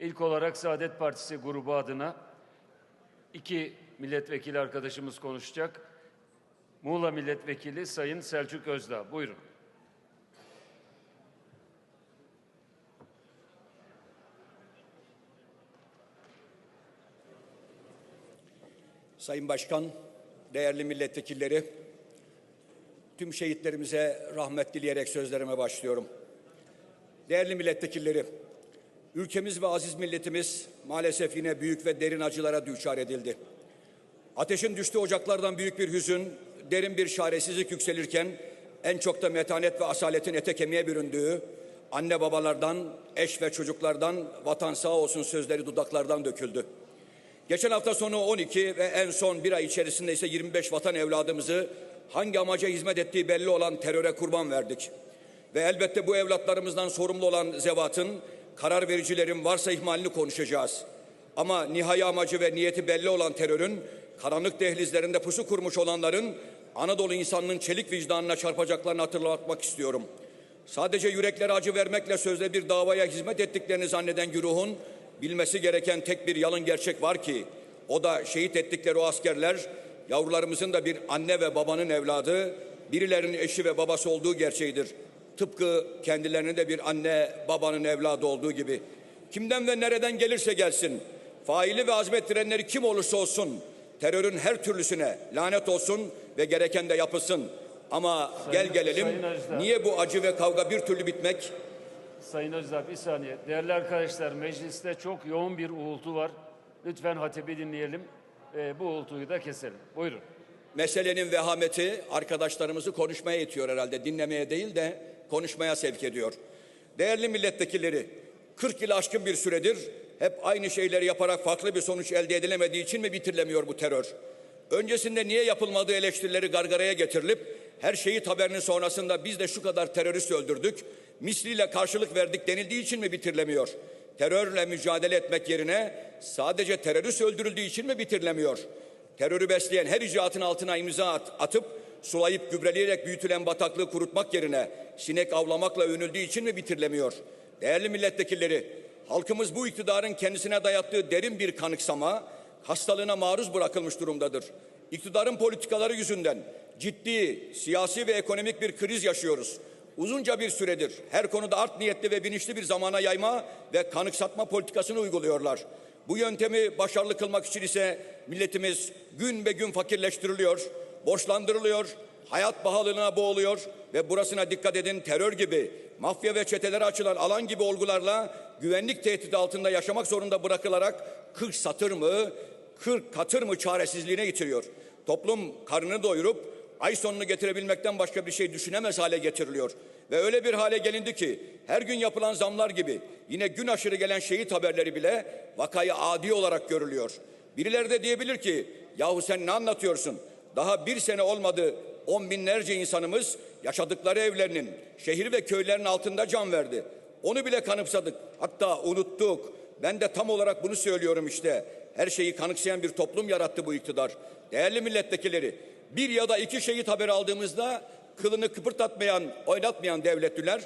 İlk olarak Saadet Partisi grubu adına iki milletvekili arkadaşımız konuşacak. Muğla Milletvekili Sayın Selçuk Özdağ. Buyurun. Sayın Başkan, değerli milletvekilleri, tüm şehitlerimize rahmet dileyerek sözlerime başlıyorum. Değerli milletvekilleri, ülkemiz ve aziz milletimiz maalesef yine büyük ve derin acılara düçar edildi. Ateşin düştüğü ocaklardan büyük bir hüzün, derin bir çaresizlik yükselirken en çok da metanet ve asaletin ete kemiğe büründüğü, anne babalardan, eş ve çocuklardan vatan sağ olsun sözleri dudaklardan döküldü. Geçen hafta sonu 12 ve en son bir ay içerisinde ise 25 vatan evladımızı hangi amaca hizmet ettiği belli olan teröre kurban verdik. Ve elbette bu evlatlarımızdan sorumlu olan zevatın, karar vericilerin varsa ihmalini konuşacağız. Ama nihai amacı ve niyeti belli olan terörün, karanlık dehlizlerinde pusu kurmuş olanların Anadolu insanının çelik vicdanına çarpacaklarını hatırlatmak istiyorum. Sadece yüreklere acı vermekle sözde bir davaya hizmet ettiklerini zanneden güruhun bilmesi gereken tek bir yalın gerçek var ki o da şehit ettikleri o askerler yavrularımızın da bir anne ve babanın evladı, birilerinin eşi ve babası olduğu gerçeğidir. Tıpkı kendilerinin de bir anne babanın evladı olduğu gibi. Kimden ve nereden gelirse gelsin, faili ve azmettirenleri kim olursa olsun, terörün her türlüsüne lanet olsun ve gereken de yapılsın. Ama Sayın- gel gelelim, Sayın niye bu acı ve kavga bir türlü bitmek, Sayın Özdağ bir saniye. Değerli arkadaşlar mecliste çok yoğun bir uğultu var. Lütfen hatibi dinleyelim. Ee, bu uğultuyu da keselim. Buyurun. Meselenin vehameti arkadaşlarımızı konuşmaya itiyor herhalde. Dinlemeye değil de konuşmaya sevk ediyor. Değerli milletvekilleri, 40 yıl aşkın bir süredir hep aynı şeyleri yaparak farklı bir sonuç elde edilemediği için mi bitirilemiyor bu terör? Öncesinde niye yapılmadığı eleştirileri gargaraya getirilip her şeyi haberinin sonrasında biz de şu kadar terörist öldürdük, misliyle karşılık verdik denildiği için mi bitirilemiyor? Terörle mücadele etmek yerine sadece terörist öldürüldüğü için mi bitirilemiyor? Terörü besleyen her icraatın altına imza at- atıp sulayıp gübreleyerek büyütülen bataklığı kurutmak yerine sinek avlamakla övünüldüğü için mi bitirilemiyor? Değerli milletvekilleri, halkımız bu iktidarın kendisine dayattığı derin bir kanıksama, hastalığına maruz bırakılmış durumdadır. İktidarın politikaları yüzünden ciddi siyasi ve ekonomik bir kriz yaşıyoruz. Uzunca bir süredir her konuda art niyetli ve bilinçli bir zamana yayma ve kanıksatma politikasını uyguluyorlar. Bu yöntemi başarılı kılmak için ise milletimiz gün be gün fakirleştiriliyor, borçlandırılıyor, hayat pahalılığına boğuluyor ve burasına dikkat edin terör gibi, mafya ve çetelere açılan alan gibi olgularla güvenlik tehdidi altında yaşamak zorunda bırakılarak 40 satır mı, 40 katır mı çaresizliğine getiriyor. Toplum karnını doyurup ay sonunu getirebilmekten başka bir şey düşünemez hale getiriliyor. Ve öyle bir hale gelindi ki her gün yapılan zamlar gibi yine gün aşırı gelen şehit haberleri bile vakayı adi olarak görülüyor. Birileri de diyebilir ki yahu sen ne anlatıyorsun? Daha bir sene olmadı on binlerce insanımız yaşadıkları evlerinin, şehir ve köylerin altında can verdi. Onu bile kanıpsadık. Hatta unuttuk. Ben de tam olarak bunu söylüyorum işte. Her şeyi kanıksayan bir toplum yarattı bu iktidar. Değerli milletvekilleri, bir ya da iki şehit haberi aldığımızda kılını kıpırdatmayan, oynatmayan devletliler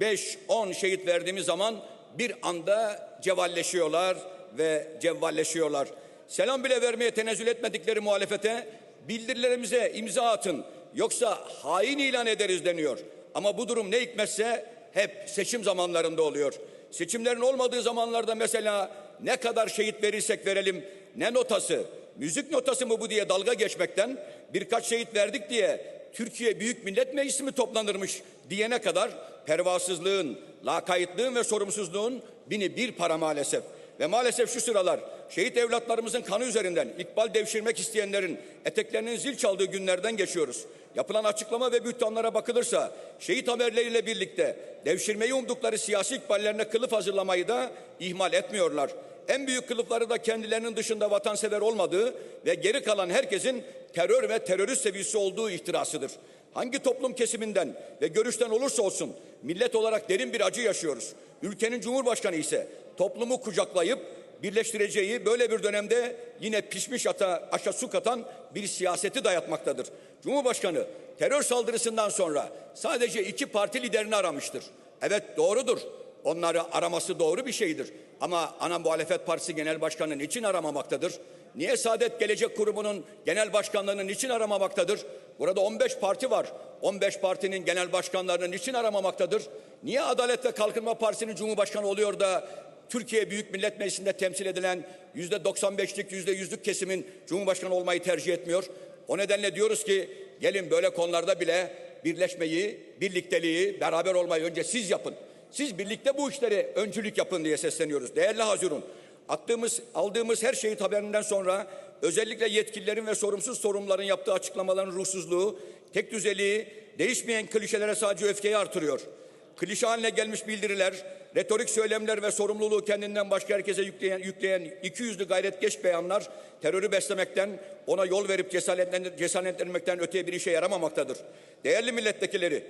5-10 şehit verdiğimiz zaman bir anda cevalleşiyorlar ve cevvalleşiyorlar. Selam bile vermeye tenezzül etmedikleri muhalefete bildirilerimize imza atın yoksa hain ilan ederiz deniyor. Ama bu durum ne hikmetse hep seçim zamanlarında oluyor. Seçimlerin olmadığı zamanlarda mesela ne kadar şehit verirsek verelim ne notası, müzik notası mı bu diye dalga geçmekten birkaç şehit verdik diye Türkiye Büyük Millet Meclisi mi toplanırmış diyene kadar pervasızlığın, lakaytlığın ve sorumsuzluğun bini bir para maalesef. Ve maalesef şu sıralar şehit evlatlarımızın kanı üzerinden ikbal devşirmek isteyenlerin eteklerinin zil çaldığı günlerden geçiyoruz. Yapılan açıklama ve bühtanlara bakılırsa şehit haberleriyle birlikte devşirmeyi umdukları siyasi ikballerine kılıf hazırlamayı da ihmal etmiyorlar. En büyük kılıfları da kendilerinin dışında vatansever olmadığı ve geri kalan herkesin terör ve terörist seviyesi olduğu ihtirasıdır. Hangi toplum kesiminden ve görüşten olursa olsun millet olarak derin bir acı yaşıyoruz. Ülkenin Cumhurbaşkanı ise toplumu kucaklayıp birleştireceği böyle bir dönemde yine pişmiş ata aşa su katan bir siyaseti dayatmaktadır. Cumhurbaşkanı terör saldırısından sonra sadece iki parti liderini aramıştır. Evet doğrudur. Onları araması doğru bir şeydir. Ama ana muhalefet partisi genel başkanı niçin aramamaktadır? Niye Saadet Gelecek Kurumu'nun genel başkanlarını niçin aramamaktadır? Burada 15 parti var. 15 partinin genel başkanlarını niçin aramamaktadır? Niye Adalet ve Kalkınma Partisi'nin Cumhurbaşkanı oluyor da Türkiye Büyük Millet Meclisi'nde temsil edilen yüzde 95'lik yüzde yüzlük kesimin Cumhurbaşkanı olmayı tercih etmiyor? O nedenle diyoruz ki gelin böyle konularda bile birleşmeyi, birlikteliği, beraber olmayı önce siz yapın. Siz birlikte bu işleri öncülük yapın diye sesleniyoruz. Değerli Hazirun, attığımız, aldığımız her şeyi haberinden sonra özellikle yetkililerin ve sorumsuz sorumluların yaptığı açıklamaların ruhsuzluğu, tek düzeliği, değişmeyen klişelere sadece öfkeyi artırıyor. Klişe haline gelmiş bildiriler, retorik söylemler ve sorumluluğu kendinden başka herkese yükleyen, yükleyen iki yüzlü gayretkeş beyanlar terörü beslemekten, ona yol verip cesaretlendir, cesaretlendirmekten öteye bir işe yaramamaktadır. Değerli milletvekilleri,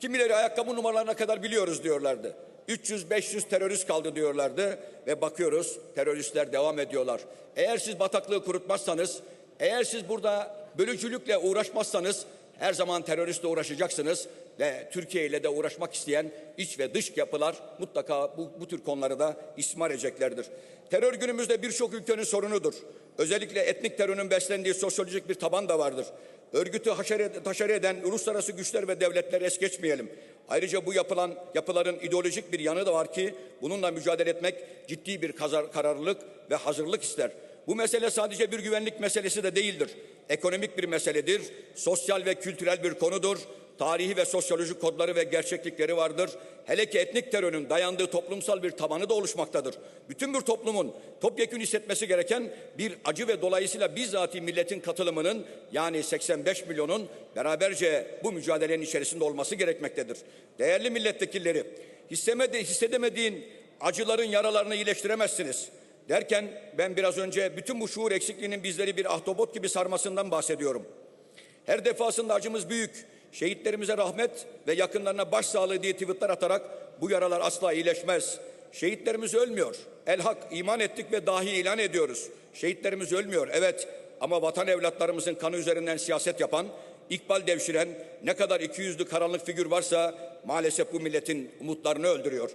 Kimileri ayakkabı numaralarına kadar biliyoruz diyorlardı. 300-500 terörist kaldı diyorlardı ve bakıyoruz teröristler devam ediyorlar. Eğer siz bataklığı kurutmazsanız, eğer siz burada bölücülükle uğraşmazsanız her zaman teröristle uğraşacaksınız ve Türkiye ile de uğraşmak isteyen iç ve dış yapılar mutlaka bu, bu tür konuları da ismar edeceklerdir. Terör günümüzde birçok ülkenin sorunudur. Özellikle etnik terörün beslendiği sosyolojik bir taban da vardır. Örgütü haşere, taşere eden uluslararası güçler ve devletleri es geçmeyelim. Ayrıca bu yapılan yapıların ideolojik bir yanı da var ki bununla mücadele etmek ciddi bir kararlılık ve hazırlık ister. Bu mesele sadece bir güvenlik meselesi de değildir. Ekonomik bir meseledir, sosyal ve kültürel bir konudur. Tarihi ve sosyolojik kodları ve gerçeklikleri vardır. Hele ki etnik terörün dayandığı toplumsal bir tabanı da oluşmaktadır. Bütün bir toplumun topyekün hissetmesi gereken bir acı ve dolayısıyla bizzati milletin katılımının yani 85 milyonun beraberce bu mücadelenin içerisinde olması gerekmektedir. Değerli milletvekilleri, hissemedi, hissedemediğin acıların yaralarını iyileştiremezsiniz. Derken ben biraz önce bütün bu şuur eksikliğinin bizleri bir ahtapot gibi sarmasından bahsediyorum. Her defasında acımız büyük. Şehitlerimize rahmet ve yakınlarına başsağlığı diye tweetler atarak bu yaralar asla iyileşmez. Şehitlerimiz ölmüyor. El hak iman ettik ve dahi ilan ediyoruz. Şehitlerimiz ölmüyor evet ama vatan evlatlarımızın kanı üzerinden siyaset yapan, ikbal devşiren ne kadar iki yüzlü karanlık figür varsa maalesef bu milletin umutlarını öldürüyor.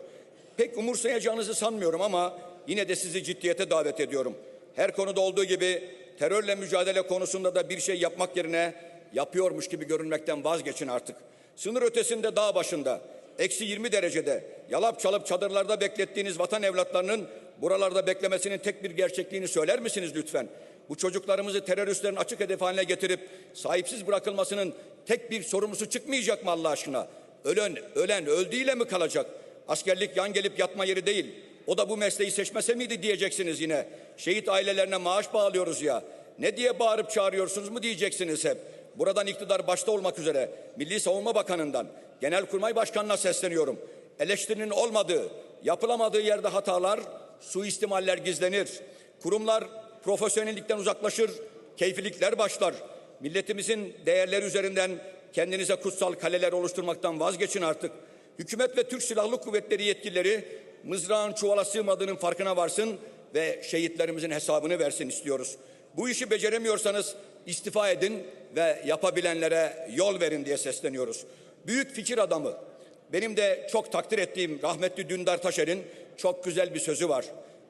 Pek umursayacağınızı sanmıyorum ama yine de sizi ciddiyete davet ediyorum. Her konuda olduğu gibi terörle mücadele konusunda da bir şey yapmak yerine yapıyormuş gibi görünmekten vazgeçin artık. Sınır ötesinde dağ başında, eksi 20 derecede yalap çalıp çadırlarda beklettiğiniz vatan evlatlarının buralarda beklemesinin tek bir gerçekliğini söyler misiniz lütfen? Bu çocuklarımızı teröristlerin açık hedef haline getirip sahipsiz bırakılmasının tek bir sorumlusu çıkmayacak mı Allah aşkına? Ölen, ölen öldüğüyle mi kalacak? Askerlik yan gelip yatma yeri değil. O da bu mesleği seçmese miydi diyeceksiniz yine. Şehit ailelerine maaş bağlıyoruz ya. Ne diye bağırıp çağırıyorsunuz mu diyeceksiniz hep. Buradan iktidar başta olmak üzere Milli Savunma Bakanı'ndan Genelkurmay Başkanı'na sesleniyorum. Eleştirinin olmadığı, yapılamadığı yerde hatalar, suistimaller gizlenir. Kurumlar profesyonellikten uzaklaşır, keyfilikler başlar. Milletimizin değerleri üzerinden kendinize kutsal kaleler oluşturmaktan vazgeçin artık. Hükümet ve Türk Silahlı Kuvvetleri yetkilileri mızrağın çuvala sığmadığının farkına varsın ve şehitlerimizin hesabını versin istiyoruz. Bu işi beceremiyorsanız istifa edin ve yapabilenlere yol verin diye sesleniyoruz. Büyük fikir adamı, benim de çok takdir ettiğim rahmetli Dündar Taşer'in çok güzel bir sözü var.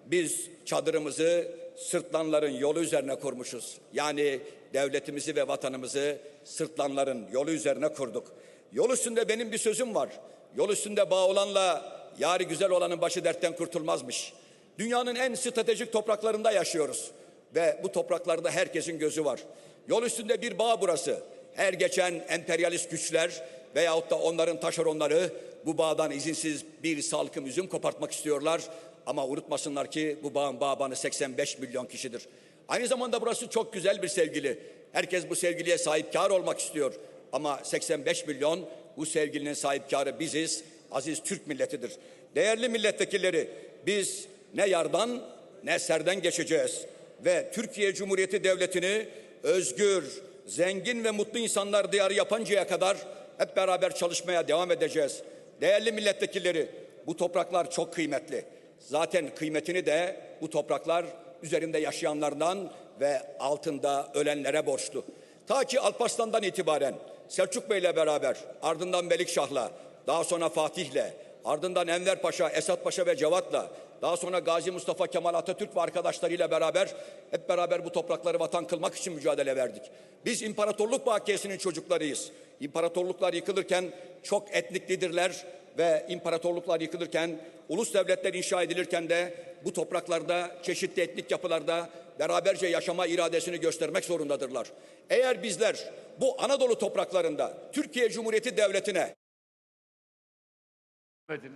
Biz çadırımızı sırtlanların yolu üzerine kurmuşuz. Yani devletimizi ve vatanımızı sırtlanların yolu üzerine kurduk. Yol üstünde benim bir sözüm var. Yol üstünde bağ olanla yarı güzel olanın başı dertten kurtulmazmış. Dünyanın en stratejik topraklarında yaşıyoruz ve bu topraklarda herkesin gözü var. Yol üstünde bir bağ burası. Her geçen emperyalist güçler veyahut da onların taşeronları bu bağdan izinsiz bir salkım üzüm kopartmak istiyorlar. Ama unutmasınlar ki bu bağın bağbanı 85 milyon kişidir. Aynı zamanda burası çok güzel bir sevgili. Herkes bu sevgiliye sahipkar olmak istiyor. Ama 85 milyon bu sevgilinin sahipkarı biziz, aziz Türk milletidir. Değerli milletvekilleri, biz ne yardan ne serden geçeceğiz. Ve Türkiye Cumhuriyeti Devleti'ni özgür, zengin ve mutlu insanlar diyarı yapıncaya kadar hep beraber çalışmaya devam edeceğiz. Değerli milletvekilleri, bu topraklar çok kıymetli. Zaten kıymetini de bu topraklar üzerinde yaşayanlardan ve altında ölenlere borçlu. Ta ki Alparslan'dan itibaren Selçuk Bey'le beraber ardından Melikşah'la daha sonra Fatih'le ardından Enver Paşa, Esat Paşa ve Cevat'la, daha sonra Gazi Mustafa Kemal Atatürk ve arkadaşlarıyla beraber hep beraber bu toprakları vatan kılmak için mücadele verdik. Biz imparatorluk bakiyesinin çocuklarıyız. İmparatorluklar yıkılırken çok etniklidirler ve imparatorluklar yıkılırken, ulus devletler inşa edilirken de bu topraklarda çeşitli etnik yapılarda beraberce yaşama iradesini göstermek zorundadırlar. Eğer bizler bu Anadolu topraklarında Türkiye Cumhuriyeti Devleti'ne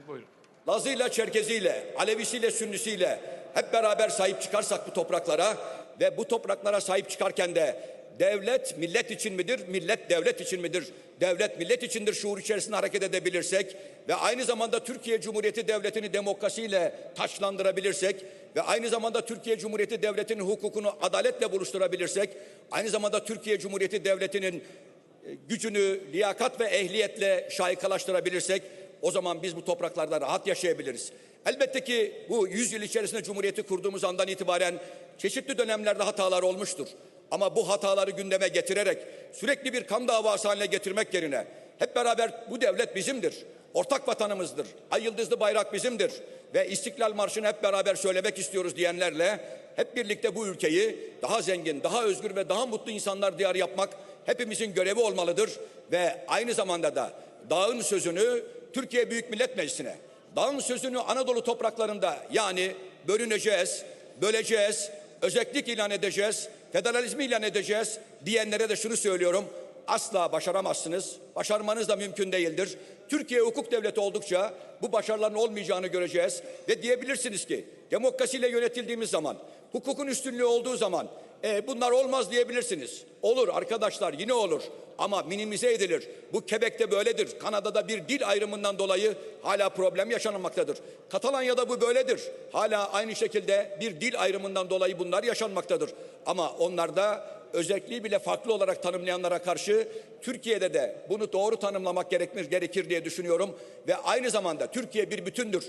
buyurun. Lazıyla, Çerkeziyle, Alevisiyle, Sünnisiyle hep beraber sahip çıkarsak bu topraklara ve bu topraklara sahip çıkarken de devlet millet için midir, millet devlet için midir, devlet millet içindir şuur içerisinde hareket edebilirsek ve aynı zamanda Türkiye Cumhuriyeti Devleti'ni demokrasiyle taçlandırabilirsek ve aynı zamanda Türkiye Cumhuriyeti Devleti'nin hukukunu adaletle buluşturabilirsek, aynı zamanda Türkiye Cumhuriyeti Devleti'nin e, gücünü liyakat ve ehliyetle şahikalaştırabilirsek o zaman biz bu topraklarda rahat yaşayabiliriz. Elbette ki bu 100 yıl içerisinde Cumhuriyeti kurduğumuz andan itibaren çeşitli dönemlerde hatalar olmuştur. Ama bu hataları gündeme getirerek sürekli bir kan davası haline getirmek yerine hep beraber bu devlet bizimdir. Ortak vatanımızdır. Ay yıldızlı bayrak bizimdir. Ve İstiklal Marşı'nı hep beraber söylemek istiyoruz diyenlerle hep birlikte bu ülkeyi daha zengin, daha özgür ve daha mutlu insanlar diyarı yapmak hepimizin görevi olmalıdır. Ve aynı zamanda da dağın sözünü Türkiye Büyük Millet Meclisi'ne, dağın sözünü Anadolu topraklarında yani bölüneceğiz, böleceğiz, özellik ilan edeceğiz, federalizmi ilan edeceğiz diyenlere de şunu söylüyorum. Asla başaramazsınız. Başarmanız da mümkün değildir. Türkiye hukuk devleti oldukça bu başarıların olmayacağını göreceğiz ve diyebilirsiniz ki demokrasiyle yönetildiğimiz zaman, hukukun üstünlüğü olduğu zaman e, bunlar olmaz diyebilirsiniz. Olur arkadaşlar yine olur ama minimize edilir. Bu Quebec'te böyledir. Kanada'da bir dil ayrımından dolayı hala problem yaşanmaktadır. Katalanya'da bu böyledir. Hala aynı şekilde bir dil ayrımından dolayı bunlar yaşanmaktadır. Ama onlarda özelliği bile farklı olarak tanımlayanlara karşı Türkiye'de de bunu doğru tanımlamak gerekir, gerekir diye düşünüyorum. Ve aynı zamanda Türkiye bir bütündür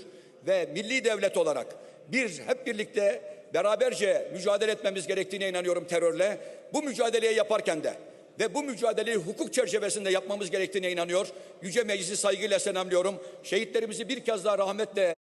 ve milli devlet olarak bir hep birlikte beraberce mücadele etmemiz gerektiğine inanıyorum terörle. Bu mücadeleyi yaparken de ve bu mücadeleyi hukuk çerçevesinde yapmamız gerektiğine inanıyor. Yüce Meclisi saygıyla selamlıyorum. Şehitlerimizi bir kez daha rahmetle